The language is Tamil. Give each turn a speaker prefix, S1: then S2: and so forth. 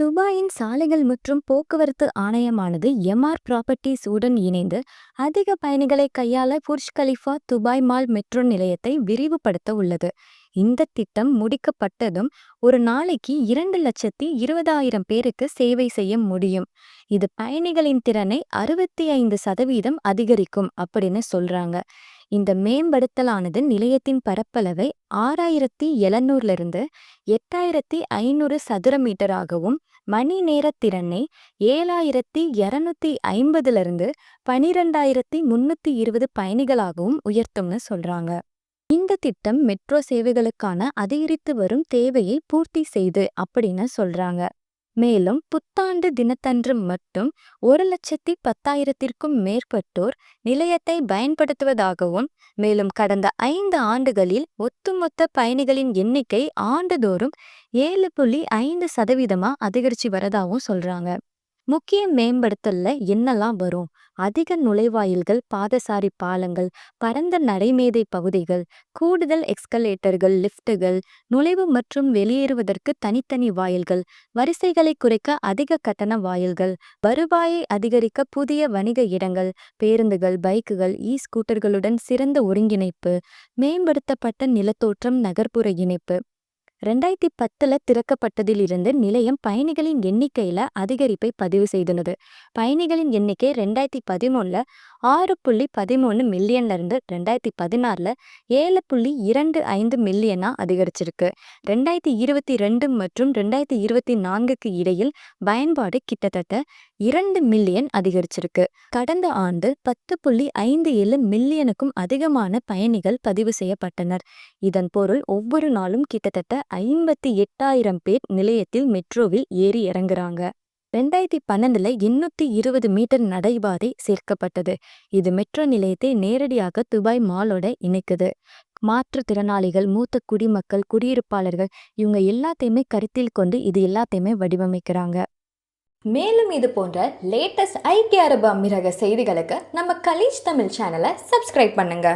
S1: துபாயின் சாலைகள் மற்றும் போக்குவரத்து ஆணையமானது எம்ஆர் ப்ராப்பர்ட்டிஸ் உடன் இணைந்து அதிக பயணிகளை கையாள Burj Khalifa Dubai mall metro நிலையத்தை விரிவுபடுத்த உள்ளது. இந்த திட்டம் முடிக்கப்பட்டதும் ஒரு நாளைக்கு இரண்டு லட்சத்தி இருபதாயிரம் பேருக்கு சேவை செய்ய முடியும். இது பயணிகளின் திறனை அறுபத்தி ஐந்து சதவீதம் அதிகரிக்கும் அப்படின்னு சொல்றாங்க. இந்த மேம்படுத்தலானது நிலையத்தின் பரப்பளவை ஆறாயிரத்தி எழுநூறிலிருந்து எட்டாயிரத்தி ஐநூறு சதுர மீட்டராகவும் மணி நேர திறனை ஏழாயிரத்தி இரநூத்தி ஐம்பதுலேருந்து பனிரெண்டாயிரத்தி முன்னூற்றி இருபது பயணிகளாகவும் உயர்த்தும்னு சொல்றாங்க. இந்த திட்டம் மெட்ரோ சேவைகளுக்கான அதிகரித்து வரும் தேவையை பூர்த்தி செய்து அப்படின்னு சொல்றாங்க. மேலும் புத்தாண்டு தினத்தன்று மட்டும் ஒரு லட்சத்தி பத்தாயிரத்திற்கும் மேற்பட்டோர் நிலையத்தை பயன்படுத்துவதாகவும் மேலும் கடந்த ஐந்து ஆண்டுகளில் ஒட்டுமொத்த பயணிகளின் எண்ணிக்கை ஆண்டுதோறும் ஏழு புள்ளி ஐந்து சதவீதமா அதிகரிச்சு வரதாகவும் சொல்றாங்க. முக்கிய மேம்படுத்தல்ல என்னெல்லாம் வரும்? அதிக நுழைவாயில்கள் பாதசாரி பாலங்கள் பரந்த நடைமேதை பகுதிகள் கூடுதல் எக்ஸ்கலேட்டர்கள் லிஃப்ட்டுகள் நுழைவு மற்றும் வெளியேறுவதற்கு தனித்தனி வாயில்கள் வரிசைகளை குறைக்க அதிக கட்டண வாயில்கள் வருவாயை அதிகரிக்க புதிய வணிக இடங்கள் பேருந்துகள் பைக்குகள் இ ஸ்கூட்டர்களுடன் சிறந்த ஒருங்கிணைப்பு மேம்படுத்தப்பட்ட நிலத்தோற்றம் நகர்ப்புற இணைப்பு. ரெண்டாயிரத்தி பத்துல திறக்கப்பட்டதிலிருந்து நிலையம் பயணிகளின் எண்ணிக்கையில அதிகரிப்பை பதிவு செய்துள்ளது. பயணிகளின் எண்ணிக்கை ரெண்டாயிரத்தி பதிமூணுல ஆறு புள்ளி பதிமூணு மில்லியன்ல இருந்து ரெண்டாயிரத்தி பதினாறுல ஏழு புள்ளி இரண்டு ஐந்து மில்லியனா அதிகரிச்சிருக்கு. ரெண்டாயிரத்தி இருபத்தி ரெண்டு மற்றும் ரெண்டாயிரத்தி இருபத்தி நான்குக்கு இடையில் பயன்பாடு கிட்டத்தட்ட இரண்டு மில்லியன் அதிகரிச்சிருக்கு. கடந்த ஆண்டு பத்து புள்ளி ஐந்து ஏழு மில்லியனுக்கும் அதிகமான பயணிகள் பதிவு செய்யப்பட்டனர். இதன் பொருள் ஒவ்வொரு நாளும் கிட்டத்தட்ட ஐம்பத்தி எட்டாயிரம் பேர் நிலையத்தில் மெட்ரோவில் ஏறி இறங்குறாங்க. ரெண்டாயிரத்தி பன்னெண்டுல எண்ணூத்தி இருபது மீட்டர் நடைபாதை சேர்க்கப்பட்டது. இது மெட்ரோ நிலையத்தை நேரடியாக துபாய் மாலோட இணைக்குது. மாற்றுத்திறனாளிகள் மூத்த குடிமக்கள் குடியிருப்பாளர்கள் இவங்க எல்லாத்தையுமே கருத்தில் கொண்டு இது எல்லாத்தையுமே வடிவமைக்கிறாங்க.
S2: மேலும் இது போன்ற லேட்டஸ்ட் ஐக்கிய அரபு அமீரக செய்திகளுக்கு நம்ம கலீஜ் தமிழ் சேனலை சப்ஸ்கிரைப் பண்ணுங்க.